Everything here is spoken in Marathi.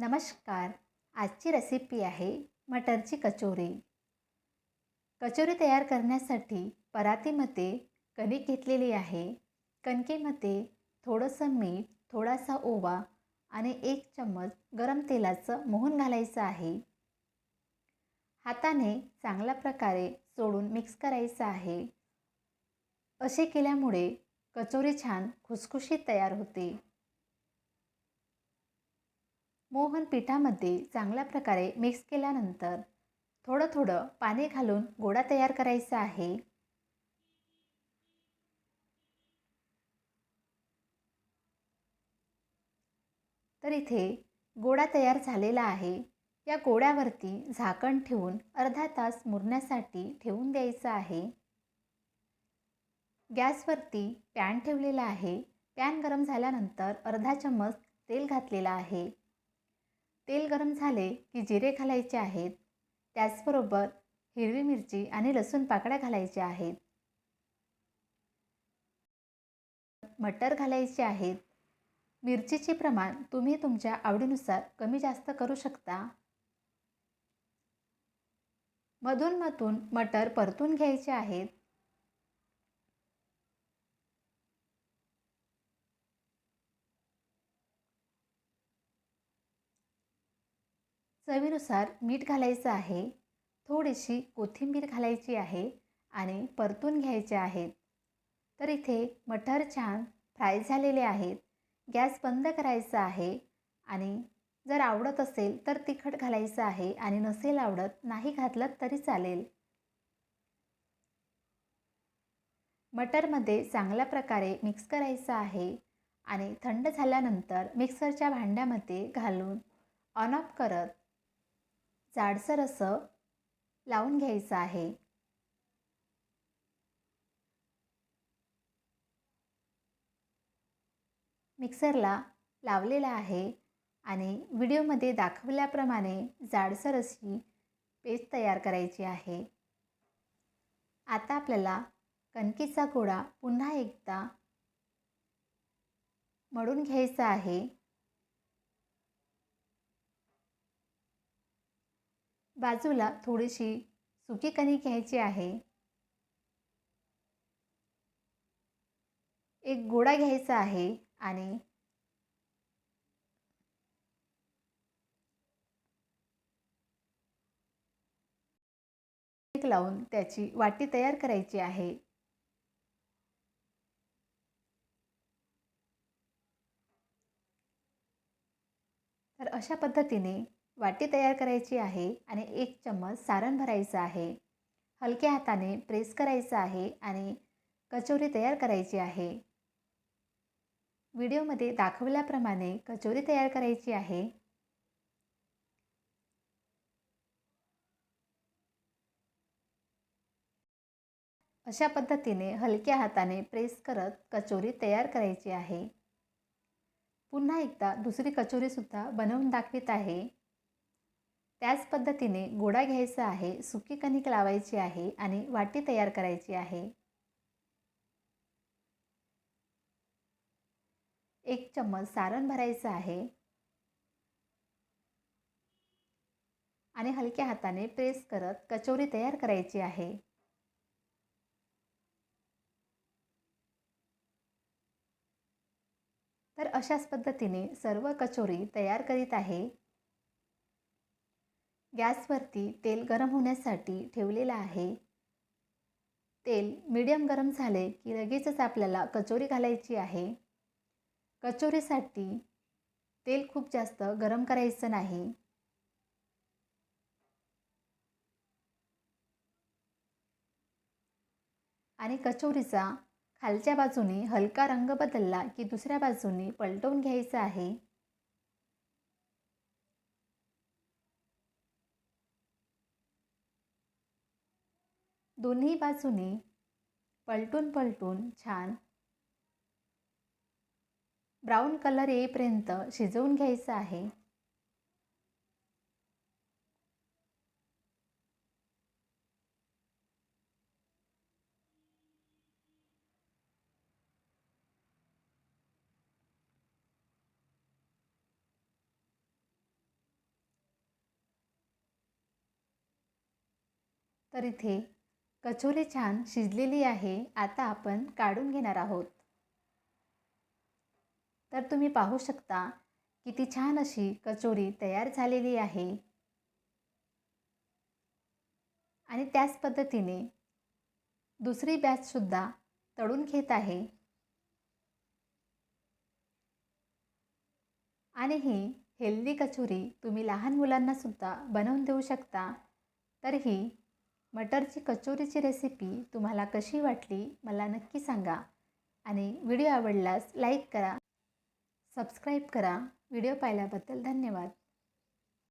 नमस्कार. आजची रेसिपी आहे मटरची कचोरी. कचोरी तयार करण्यासाठी परातीमध्ये कणिक घेतलेली आहे. कणकेमध्ये थोडंसं मीठ थोडासा ओवा आणि एक चम्मच गरम तेलाचं मोहन घालायचं आहे. हाताने चांगल्या प्रकारे सोडून मिक्स करायचं आहे. असे केल्यामुळे कचोरी छान खुसखुशीत तयार होते. मोहन पिठामध्ये चांगल्या प्रकारे मिक्स केल्यानंतर थोडं थोडं पाणी घालून गोळा तयार करायचा आहे. तर इथे गोळा तयार झालेला आहे. या गोळ्यावरती झाकण ठेवून अर्धा तास मुरण्यासाठी ठेवून द्यायचं आहे. गॅसवरती पॅन ठेवलेला आहे. पॅन गरम झाल्यानंतर अर्धा चम्मच तेल घातलेलं आहे. तेल गरम झाले की जिरे घालायचे आहेत. त्याचबरोबर हिरवी मिरची आणि लसूण पाकळ्या घालायच्या आहेत. मटर घालायचे आहेत. मिरचीचे प्रमाण तुम्ही तुमच्या आवडीनुसार कमी जास्त करू शकता. मधून मधून मटर परतून घ्यायचे आहेत. चवीनुसार मीठ घालायचं आहे. थोडीशी कोथिंबीर घालायची आहे आणि परतून घ्यायचे आहेत. तर इथे मटर छान फ्राय झालेले आहेत. गॅस बंद करायचा आहे आणि जर आवडत असेल तर तिखट घालायचं आहे आणि नसेल आवडत नाही घातलं तरी चालेल. मटरमध्ये चांगल्या प्रकारे मिक्स करायचं आहे आणि थंड झाल्यानंतर मिक्सरच्या भांड्यामध्ये घालून ऑन ऑफ करत जाडसर असं लावून घ्यायचं आहे. मिक्सरला लावलेला आहे आणि व्हिडिओमध्ये दाखवल्याप्रमाणे जाडसर अशी पेस्ट तयार करायची आहे. आता आपल्याला कणकीचा गोळा पुन्हा एकदा मळून घ्यायचा आहे. बाजूला थोडीशी सुकी कणिक घ्यायची आहे. एक गोळा घ्यायचा आहे आणि लावून त्याची वाटी तयार करायची आहे. तर अशा पद्धतीने वाटी तयार करायची आहे आणि एक चम्मच सारण भरायचं आहे. हलक्या हाताने प्रेस करायचं आहे आणि कचोरी तयार करायची आहे. व्हिडिओमध्ये दाखवल्याप्रमाणे कचोरी तयार करायची आहे. अशा पद्धतीने हलक्या हाताने प्रेस करत कचोरी तयार करायची आहे. पुन्हा एकदा दुसरी कचोरीसुद्धा बनवून दाखवित आहे. त्याच पद्धतीने गोडा घ्यायचा आहे सुकी कणिक लावायची आहे आणि वाटी तयार करायची आहे. एक चम्मच सारण भरायचं आहे. आणि हलक्या हाताने प्रेस करत कचोरी तयार करायची आहे. तर अशाच पद्धतीने सर्व कचोरी तयार करीत आहे. गॅसवरती तेल गरम होण्यासाठी ठेवलेलं आहे. तेल मीडियम गरम झाले की लगेचच आपल्याला कचोरी घालायची आहे. कचोरीसाठी तेल खूप जास्त गरम करायचं नाही. आणि कचोरीचा खालच्या बाजूने हलका रंग बदलला की दुसऱ्या बाजूने पलटवून घ्यायचा आहे. दोन्ही बाजूने पलटून पलटून छान ब्राऊन कलर येईपर्यंत शिजवून घ्यायचं आहे. तर इथे कचोरी छान शिजलेली आहे आता आपण काढून घेणार आहोत. तर तुम्ही पाहू शकता किती छान अशी कचोरी तयार झालेली आहे. आणि त्याच पद्धतीने दुसरी बॅचसुद्धा तळून घेत आहे. आणि ही हेल्दी कचोरी तुम्ही लहान मुलांनासुद्धा बनवून देऊ शकता. तर ही मटरची कचोरीची रेसिपी तुम्हाला कशी वाटली मला नक्की सांगा. आणि व्हिडिओ आवडल्यास लाईक करा सबस्क्राईब करा. व्हिडिओ पाहिल्याबद्दल धन्यवाद.